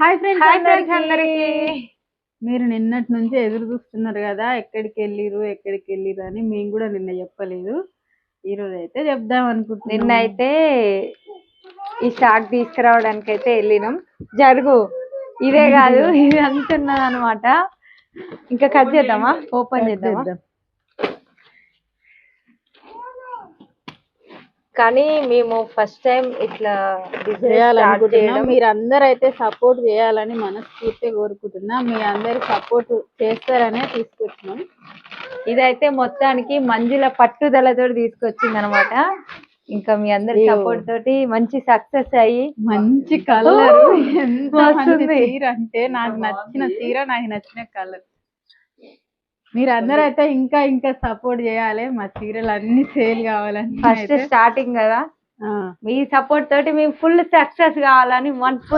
Hi friends అందరికి. మీరు నిన్నటి నుంచి ఎదురు చూస్తున్నారు కదా ఎక్కడికి వెళ్ళిరు ఎక్కడికి వెళ్ళిరు అని మేము కూడా నిన్న చెప్పలేదు. ఈ రోజు అయితే చెప్దాం అనుకుంటున్నాం. నిన్న అయితే ఈ స్టాక్ తీసుకురావడానికి అయితే వెళ్ళినాం. జరుగు ఇదే కాదు ఇది అంటున్నది అనమాట ఇంకా కట్ చేద్దామా? ఓపెన్ చేద్దామా? చేద్దాం. కానీ మేము ఫస్ట్ టైం ఇట్లా చేయాలనుకుంటున్నాం. మీరు అందరు అయితే సపోర్ట్ చేయాలని మనస్ఫూర్తిగా కోరుకుంటున్నా. మీ అందరు సపోర్ట్ చేస్తారనే తీసుకొచ్చినాం. ఇదైతే మొత్తానికి మంజుల పట్టుదలతో తీసుకొచ్చింది అనమాట ఇంకా మీ అందరి. సపోర్ట్ తోటి మంచి సక్సెస్ అయ్యి మంచి కలర్ ఎంత. చీర అంటే నాకు నచ్చిన చీర నాకు నచ్చిన కలర్ మీరు అందరూ అయితే ఇంకా ఇంకా సపోర్ట్ చేయాలి మా చీరలు అన్ని సేల్ కావాలని ఫస్ట్. స్టార్టింగ్ కదా. మీ సపోర్ట్ తోటి మేము ఫుల్ సక్సెస్ కావాలని మనస్ఫూర్తి